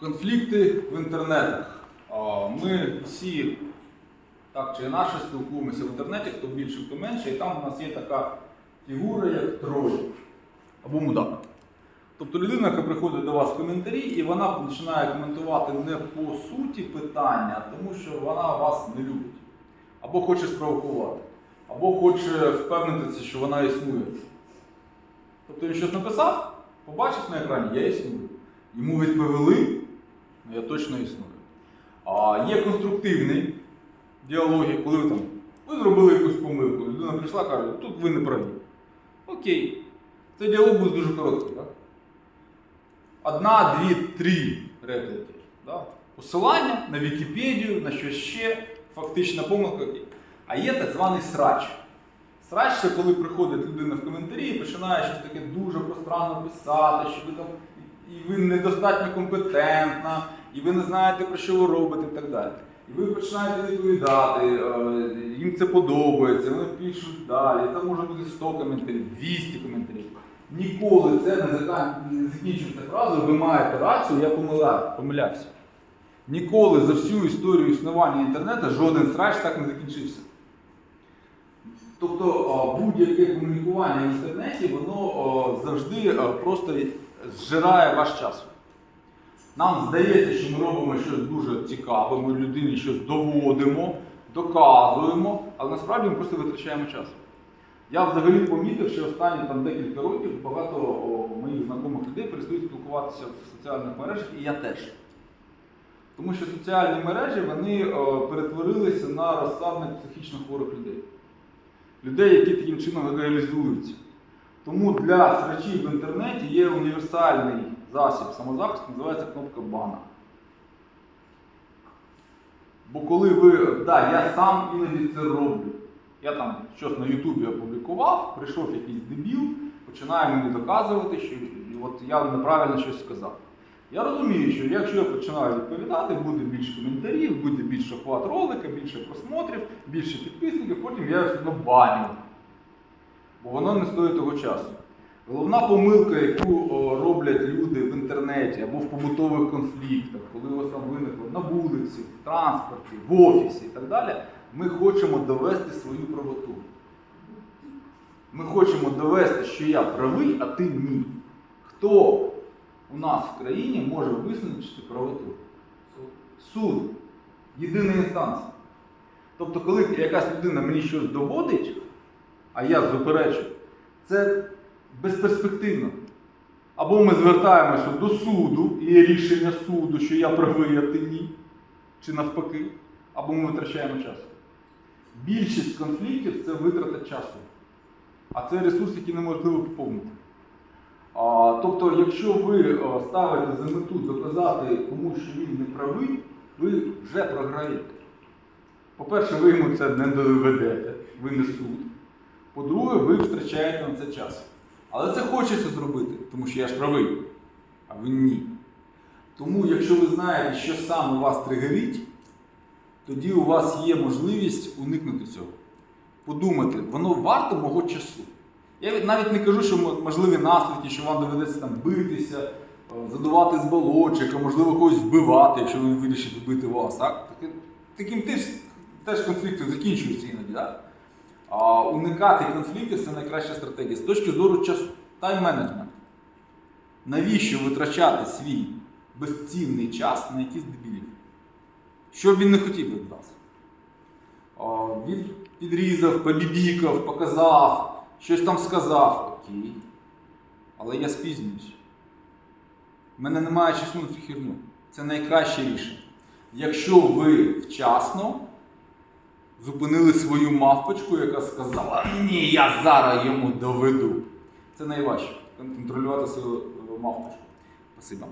Конфлікти в інтернетах. Ми всі так чи інакше спілкуємося в інтернеті, хто більше, хто менше, і там у нас є така фігура, як троль або мудак. Тобто людина, яка приходить до вас в коментарі, і вона починає коментувати не по суті питання, тому що вона вас не любить. Або хоче спровокувати, або хоче впевнитися, що вона існує. Тобто він щось написав, побачив на екрані, я існую. Йому відповіли, я точно існую. А є конструктивний діалоги, коли ви там ви зробили якусь помилку, людина прийшла каже, тут ви не праві. Окей. Цей діалог буде дуже короткий, так? Одна, дві, три репліки. Да? Посилання на Вікіпедію, на щось ще, фактична помилка. А є так званий срач. Срач це коли приходить людина в коментарі і починає щось таке дуже пространно писати, що ви там і ви недостатньо компетентна, і ви не знаєте, про що ви робите і так далі. І ви починаєте відповідати, е, їм це подобається, вони пишуть далі, там може бути 100 коментарів, 200 коментарів. Ніколи це не закінчується фразою, ви маєте рацію, я помиля- помилявся. Ніколи за всю історію існування інтернету жоден срач так не закінчився. Тобто будь-яке комунікування в інтернеті, воно завжди просто зжирає ваш час. Нам здається, що ми робимо щось дуже цікаве, ми людині щось доводимо, доказуємо, але насправді ми просто витрачаємо час. Я взагалі помітив, що останні там, декілька років багато моїх знайомих людей перестають спілкуватися в соціальних мережах, і я теж. Тому що соціальні мережі вони о, перетворилися на розсадник психічно хворих людей. Людей, які таким чином реалізуються. Тому для срачів в інтернеті є універсальний засіб самозахисту, називається кнопка бана. Бо коли ви. Да, я сам іноді це роблю. Я там щось на Ютубі опублікував, прийшов якийсь дебіл, починає мені доказувати, що от я неправильно щось сказав. Я розумію, що якщо я починаю відповідати, буде більше коментарів, буде більше охват ролика, більше просмотрів, більше підписників, потім я все одно баню. Бо воно не стоїть того часу. Головна помилка, яку роблять люди в інтернеті або в побутових конфліктах, коли у вас там виникло на вулиці, в транспорті, в офісі і так далі, ми хочемо довести свою правоту. Ми хочемо довести, що я правий, а ти ні. Хто у нас в країні може визначити правоту? Суд. Єдина інстанція. Тобто, коли якась людина мені щось доводить, а я заперечу, це безперспективно. Або ми звертаємося до суду, і є рішення суду, що я правий, а ти ні, чи навпаки, або ми витрачаємо час. Більшість конфліктів це витрата часу. А це ресурс, який неможливо поповнити. А, тобто, якщо ви ставите за мету доказати комусь, що він не правий, ви вже програєте. По-перше, ви йому це не доведете, ви не суд. По-друге, ви втрачаєте на це час. Але це хочеться зробити, тому що я ж правий, а ви ні. Тому, якщо ви знаєте, що саме вас тригерить, тоді у вас є можливість уникнути цього. Подумати, воно варто мого часу. Я навіть не кажу, що можливі наслідки, що вам доведеться там битися, е, задувати з а можливо когось вбивати, якщо він вирішить вбити вас. Так? Таким теж, теж конфлікти закінчуються іноді. Так? Уникати конфліктів це найкраща стратегія. З точки зору часу, тайм-менеджмент. Навіщо витрачати свій безцінний час на якісь дебілів? Що він не хотів від вас? Він підрізав, побібікав, показав, щось там сказав. Окей. Але я спізнююсь. У мене немає часу на цю херню. Це найкраще рішення. Якщо ви вчасно зупинили свою мавпочку, яка сказала, ні, я зараз йому доведу. Це найважче контролювати свою мавпочку. Спасибо.